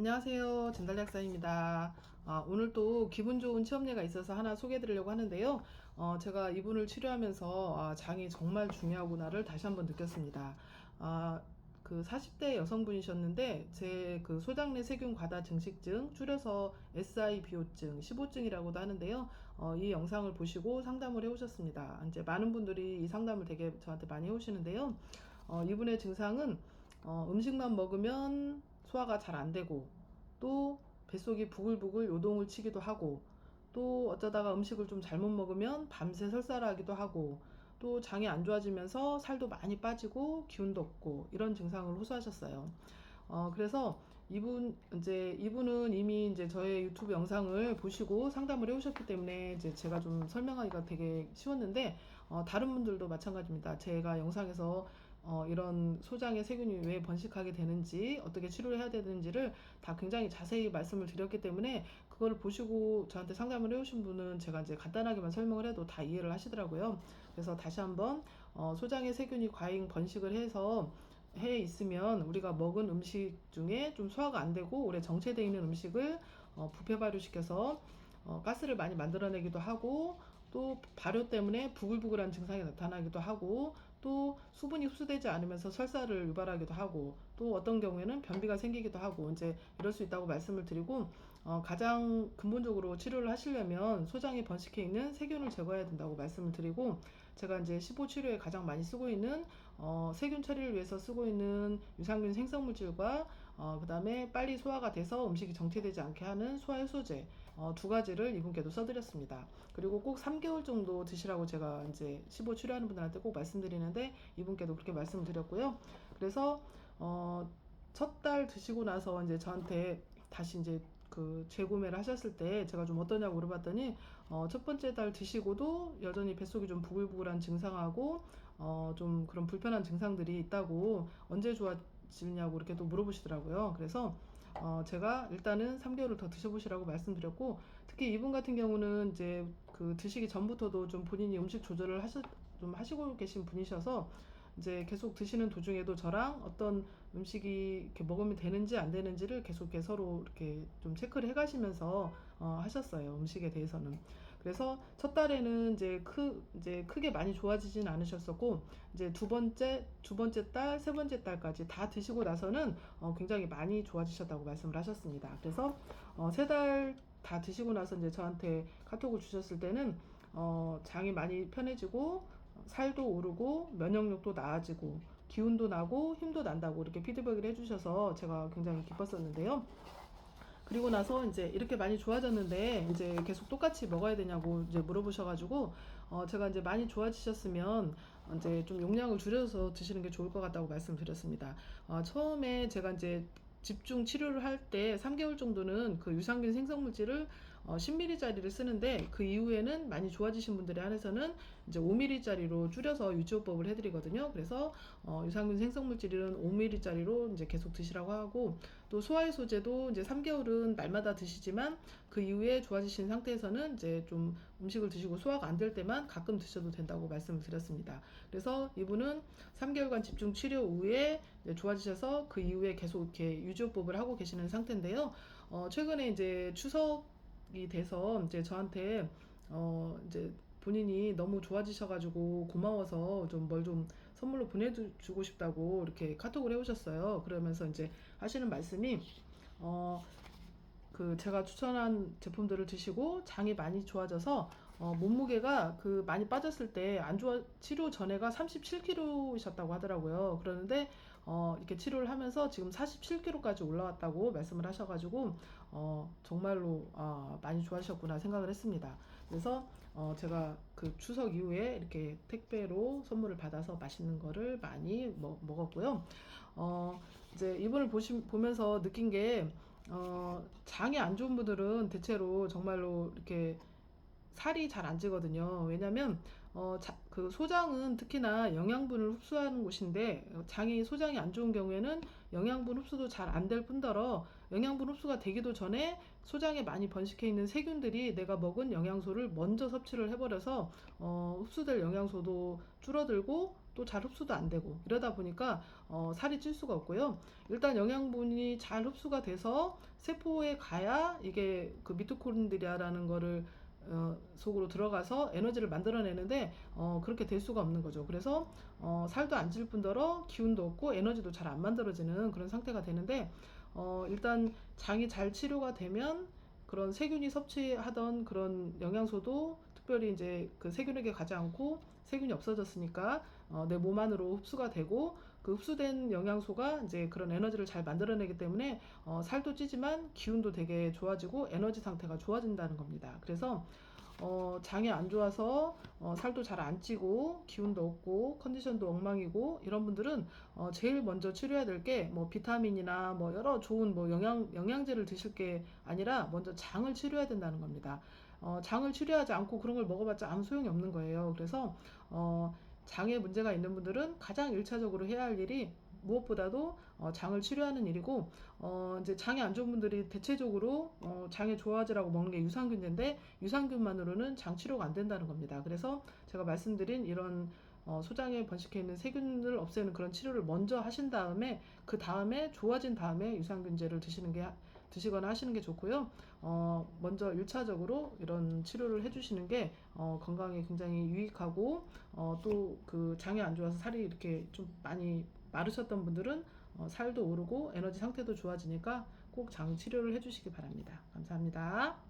안녕하세요. 진달래 학사입니다. 아, 오늘 또 기분 좋은 체험례가 있어서 하나 소개해 드리려고 하는데요. 어, 제가 이분을 치료하면서 아, 장이 정말 중요하구나를 다시 한번 느꼈습니다. 아, 그 40대 여성분이셨는데 제 그 소장내 세균 과다 증식증 줄여서 SIBO증, 15증이라고도 하는데요. 어, 이 영상을 보시고 상담을 해 오셨습니다. 이제 많은 분들이 이 상담을 되게 저한테 많이 해 오시는데요. 어, 이분의 증상은 어, 음식만 먹으면 소화가 잘 안 되고 또 뱃속이 부글부글 요동을 치기도 하고 또 어쩌다가 음식을 좀 잘못 먹으면 밤새 설사하기도 하고 또 장이 안 좋아지면서 살도 많이 빠지고 기운도 없고 이런 증상을 호소하셨어요. 어, 그래서 이분 이제 이분은 이미 이제 저의 유튜브 영상을 보시고 상담을 해오셨기 때문에 이제 제가 좀 설명하기가 되게 쉬웠는데 어, 다른 분들도 마찬가지입니다. 제가 영상에서 어, 이런 소장의 세균이 왜 번식하게 되는지 어떻게 치료를 해야 되는지를 다 굉장히 자세히 말씀을 드렸기 때문에 그걸 보시고 저한테 상담을 해오신 분은 제가 이제 간단하게만 설명을 해도 다 이해를 하시더라고요. 그래서 다시 한번 어, 소장의 세균이 과잉 번식을 해서 해 있으면 우리가 먹은 음식 중에 좀 소화가 안 되고 오래 정체되어 있는 음식을 어, 부패 발효시켜서 어, 가스를 많이 만들어내기도 하고 또 발효 때문에 부글부글한 증상이 나타나기도 하고 또 수분이 흡수되지 않으면서 설사를 유발하기도 하고 또 어떤 경우에는 변비가 생기기도 하고 이제 이럴 수 있다고 말씀을 드리고 어, 가장 근본적으로 치료를 하시려면 소장이 번식해 있는 세균을 제거해야 된다고 말씀을 드리고 제가 이제 15 치료에 가장 많이 쓰고 있는 어, 세균 처리를 위해서 쓰고 있는 유산균 생성 물질과 어, 그다음에 빨리 소화가 돼서 음식이 정체되지 않게 하는 소화효소제 어, 두 가지를 이분께도 써드렸습니다. 그리고 꼭 3개월 정도 드시라고 제가 이제 15 치료하는 분들한테 꼭 말씀드리는데 이분께도 그렇게 말씀을 드렸고요. 그래서 어, 첫 달 드시고 나서 이제 저한테 다시 이제 그 재구매를 하셨을 때 제가 좀 어떠냐고 물어봤더니 어, 첫 번째 달 드시고도 여전히 뱃속이 좀 부글부글한 증상하고 어, 좀 그런 불편한 증상들이 있다고 언제 좋아지냐고 이렇게 또 물어보시더라고요. 그래서 어, 제가 일단은 3개월을 더 드셔보시라고 말씀드렸고 특히 이분 같은 경우는 이제 그 드시기 전부터도 좀 본인이 음식 조절을 하시, 좀 하시고 계신 분이셔서 이제 계속 드시는 도중에도 저랑 어떤 음식이 이렇게 먹으면 되는지 안 되는지를 계속 이렇게 서로 이렇게 좀 체크를 해 가시면서 어, 하셨어요 음식에 대해서는 그래서 첫 달에는 이제 크 이제 크게 많이 좋아지진 않으셨었고 이제 두 번째 두 번째 달 세 번째 달까지 다 드시고 나서는 어, 굉장히 많이 좋아지셨다고 말씀을 하셨습니다 그래서 어, 세달 다 드시고 나서 이제 저한테 카톡을 주셨을 때는 어, 장이 많이 편해지고 살도 오르고 면역력도 나아지고 기운도 나고 힘도 난다고 이렇게 피드백을 해주셔서 제가 굉장히 기뻤었는데요. 그리고 나서 이제 이렇게 많이 좋아졌는데 이제 계속 똑같이 먹어야 되냐고 이제 물어보셔가지고 어 제가 이제 많이 좋아지셨으면 이제 좀 용량을 줄여서 드시는 게 좋을 것 같다고 말씀드렸습니다. 어 처음에 제가 이제 집중 치료를 할 때 3개월 정도는 그 유산균 생성물질을 어, 10ml짜리를 쓰는데 그 이후에는 많이 좋아지신 분들에 한해서는 이제 5ml짜리로 줄여서 유지호법을 해드리거든요. 그래서 어, 유산균 생성물질은 5ml짜리로 이제 계속 드시라고 하고 또 소화효소제도 이제 3개월은 날마다 드시지만 그 이후에 좋아지신 상태에서는 이제 좀 음식을 드시고 소화가 안 될 때만 가끔 드셔도 된다고 말씀을 드렸습니다. 그래서 이분은 3개월간 집중 치료 후에 좋아지셔서 그 이후에 계속 이렇게 유지호법을 하고 계시는 상태인데요. 어, 최근에 이제 추석 이 돼서 이제 저한테 어, 이제 본인이 너무 좋아지셔가지고 고마워서 좀뭘좀 선물로 보내주고 싶다고 이렇게 카톡을 해오셨어요. 그러면서 이제 하시는 말씀이 어, 그 제가 추천한 제품들을 드시고 장이 많이 좋아져서 어, 몸무게가 그 많이 빠졌을 때 안 좋아 치료 전에가 37kg이셨다고 하더라고요. 그러는데 어, 이렇게 치료를 하면서 지금 47kg까지 올라왔다고 말씀을 하셔가지고 어, 정말로 아, 많이 좋아하셨구나 생각을 했습니다. 그래서 어, 제가 그 추석 이후에 이렇게 택배로 선물을 받아서 맛있는 거를 많이 먹, 먹었고요. 어, 이제 이분을 보시, 보면서 느낀 게 어, 장이 안 좋은 분들은 대체로 정말로 이렇게 살이 잘 안 찌거든요. 왜냐면 어, 자, 그 소장은 특히나 영양분을 흡수하는 곳인데 어, 장이 소장이 안 좋은 경우에는 영양분 흡수도 잘 안 될 뿐더러 영양분 흡수가 되기도 전에 소장에 많이 번식해 있는 세균들이 내가 먹은 영양소를 먼저 섭취를 해버려서 어, 흡수될 영양소도 줄어들고 또 잘 흡수도 안 되고 이러다 보니까 어, 살이 찔 수가 없고요. 일단 영양분이 잘 흡수가 돼서 세포에 가야 이게 그 미토콘드리아라는 거를 어, 속으로 들어가서 에너지를 만들어내는데 어, 그렇게 될 수가 없는 거죠. 그래서 어, 살도 안 찔 뿐더러 기운도 없고 에너지도 잘 안 만들어지는 그런 상태가 되는데 어, 일단 장이 잘 치료가 되면 그런 세균이 섭취하던 그런 영양소도 특별히 이제 그 세균에게 가지 않고 세균이 없어졌으니까 어, 내 몸 안으로 흡수가 되고 그 흡수된 영양소가 이제 그런 에너지를 잘 만들어내기 때문에 어, 살도 찌지만 기운도 되게 좋아지고 에너지 상태가 좋아진다는 겁니다. 그래서 어, 장이 안 좋아서 어, 살도 잘 안 찌고 기운도 없고 컨디션도 엉망이고 이런 분들은 어, 제일 먼저 치료해야 될 게 뭐 비타민이나 뭐 여러 좋은 뭐 영양 영양제를 드실 게 아니라 먼저 장을 치료해야 된다는 겁니다. 어, 장을 치료하지 않고 그런 걸 먹어봤자 아무 소용이 없는 거예요. 그래서 어, 장에 문제가 있는 분들은 가장 일차적으로 해야 할 일이 무엇보다도 어, 장을 치료하는 일이고 어, 이제 장이 안 좋은 분들이 대체적으로 어, 장에 좋아지라고 먹는 게 유산균제인데 유산균만으로는 장 치료가 안 된다는 겁니다. 그래서 제가 말씀드린 이런 어, 소장에 번식해 있는 세균을 없애는 그런 치료를 먼저 하신 다음에 그 다음에 좋아진 다음에 유산균제를 드시는 게 드시거나 하시는 게 좋고요. 어, 먼저 일차적으로 이런 치료를 해주시는 게 어, 건강에 굉장히 유익하고 어, 또그 장이 안 좋아서 살이 이렇게 좀 많이 마르셨던 분들은 어, 살도 오르고 에너지 상태도 좋아지니까 꼭 장 치료를 해주시기 바랍니다. 감사합니다.